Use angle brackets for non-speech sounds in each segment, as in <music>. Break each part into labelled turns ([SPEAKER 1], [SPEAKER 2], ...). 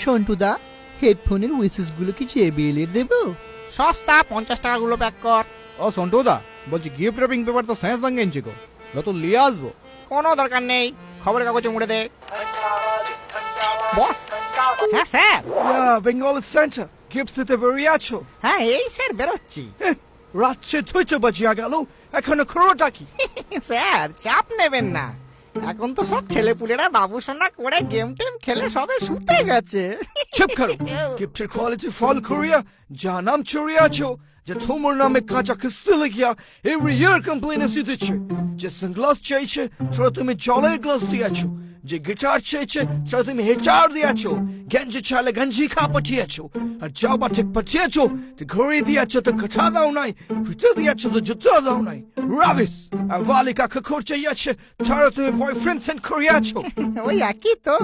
[SPEAKER 1] সন্টুদা হেডফোনের উইসেসগুলো কি জেবিএল এর দেবো?
[SPEAKER 2] সস্তা পঞ্চাশ টাকাগুলো প্যাক কর।
[SPEAKER 3] ও সন্টুদা বলছি গিফট র্যাপিং পেপার তো শেষ সঙ্গে এনেছি গো। নতুন নিয়ে আসব।
[SPEAKER 2] কোনো দরকার নেই খবরের কাগজে মুড়ে দে। বস। হ্যাঁ স্যার।
[SPEAKER 4] বেঙ্গল সেন্টার গিফট দিতে বেরিয়ে আছো?
[SPEAKER 2] হ্যাঁ এই স্যার বেরোচ্ছি।
[SPEAKER 4] রাত সে ছয়টা বাজিয়া গেল এখনও খরোটা কি? <laughs>
[SPEAKER 2] স্যার চাপ নেবেন না। এখন তো সব ছেলেপুলেরা বাবুসোনা করে গেম টেম খেলে সবে শুতে গেছে।
[SPEAKER 4] চুপ করো। গিফটের কোয়ালিটি ফল করিয়া যা নাম ছড়িয়ে আছো যে তোমার নামে কাঁচা কিস্তি লিখিয়া এভরি ইয়ার কমপ্লেন এসে দিচ্ছে যে সানগ্লাস চাইছে তোরা তুমি জলের গ্লাস দিয়েছ। যে গিটার চেয়েছে তোরা তুমি হিটার দিয়েছ। গঞ্জি চালে গঞ্জি খা পাঠিয়েছো। আর যাবা ঠিক পাঠিয়েছো তো ঘড়ি দিয়েছ তো কাঠা দাও নাই ফিতে দিয়েছ তো জুতো দাও নাই। রাবিস আর ভালি কাকা খরচে যাচ্ছে তারা তুমি বয়ফ্রেন্ড সেন্ড করিয়াছো
[SPEAKER 2] ওই একই তো।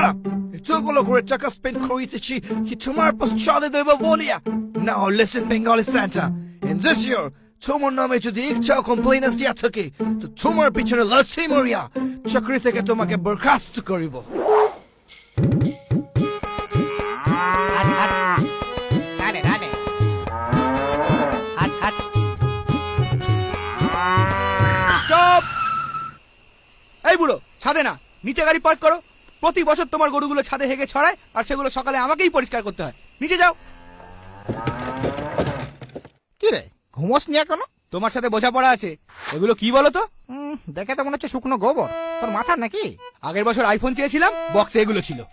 [SPEAKER 4] Up! এতগুলো করে টাকা স্পেন্ড করিয়েছি কি তোমার পশ্চাদে দেব বলিয়া? Now listen Bengali Santa. In this year তোমার নামে যদি একটাও কমপ্লেন আসিয়া থাকে তো তোমার পিছনে লড়ছি মরিয়া চাকরি থেকে তোমাকে বরখাস্ত করিব
[SPEAKER 5] এই বুড়ো ছাদে না নিচে গাড়ি পার্ক করো। প্রতি বছর তোমার গরুগুলো ছাদে হেগে ছড়ায় আর সেগুলো সকালে আমাকেই পরিষ্কার করতে হয়। নিচে যাও।
[SPEAKER 2] ঘুমোস নি এখনও?
[SPEAKER 5] তোমার সাথে বোঝাপড়া আছে। এগুলো কি বলো তো?
[SPEAKER 2] দেখে তো মনে হচ্ছে শুকনো গোবর। তোর মাথার নাকি?
[SPEAKER 5] আগের বছর আইফোন চেয়েছিলাম বক্সে এগুলো ছিল। <laughs>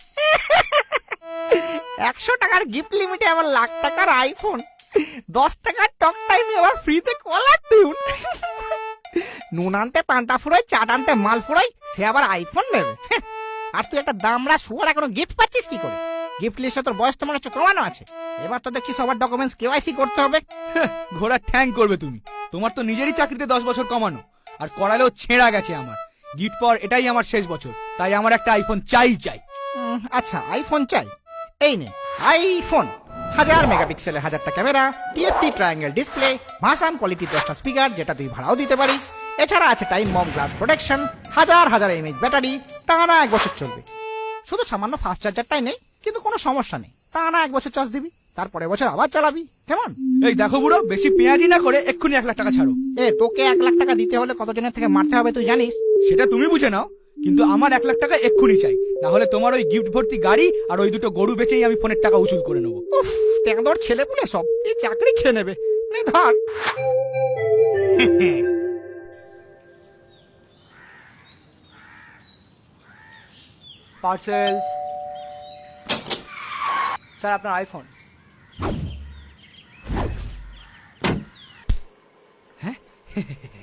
[SPEAKER 2] একশো টাকার গিফট লিমিটে আবার লাখ টাকার আইফোন দশ টাকার টক টাইমে আবার ফ্রিতে কলার দিউন নুন আনতে পান্তা ফুরাই চাট আনতে মাল ফুরাই সে আবার আইফোন নেবে। হ্যাঁ, আর তুই একটা দামড়া শুয়ার এখনও গিফট পাচ্ছিস কি করে? গিফট লিস্টে তোর বয়স তো মনে হচ্ছে কমানো আছে। এবার তো দেখছি সবার ডকুমেন্টস কেওয়াইসি করতে হবে।
[SPEAKER 5] ঘোড়া ঠ্যাং করবে তুমি। তোমার তো নিজেরই চাকরিতে দশ বছর কমানো। আর করালেও ছেঁড়া গেছে আমার। গিফট পাওয়ার এটাই আমার শেষ বছর। তাই আমার একটা আইফোন চাই চাই।
[SPEAKER 2] আচ্ছা আইফোন চাই। এই নে আইফোন হাজার মেগাপিক্সেলের হাজারটা ক্যামেরা টিএফটি ট্রায়াঙ্গেল ডিসপ্লে ভাসান কোয়ালিটি দশটা স্পিকার যেটা তুই ভাড়াও দিতে পারিস। এছাড়া আছে টাইম বম গ্লাস প্রোটেকশন হাজার হাজার এমএইচ ব্যাটারি টানা এক বছর চলবে। শুধু সামান্য ফাস্ট চার্জারটাই নেই, কিন্তু কোনো সমস্যা নেই। টানা এক বছর চার্জ দিবি তারপরে বছর আবার চালাবি কেমন?
[SPEAKER 5] এই দেখো বুড়ো বেশি পেঁয়াজি না করে এক্ষুনি এক লাখ টাকা ছাড়ো।
[SPEAKER 2] এ তোকে এক লাখ টাকা দিতে হলে কতজনের থেকে মারতে হবে তুই জানিস?
[SPEAKER 5] সেটা তুমি বুঝে নাও কিন্তু আমার এক লাখ টাকা এক্ষুনি চাই। না হলে তোমার ওই গিফট ভর্তি গাড়ি আর ওই দুটো গরু বেচেই আমি ফোনের টাকা উসুল করে নেব।
[SPEAKER 2] উফ তেঁদর ছেলে পুলে সব এই চাকরি খেয়ে নেবে। নে ধর।
[SPEAKER 5] পার্সেল। স্যার আপনার আইফোন হ্যাঁ? <laughs>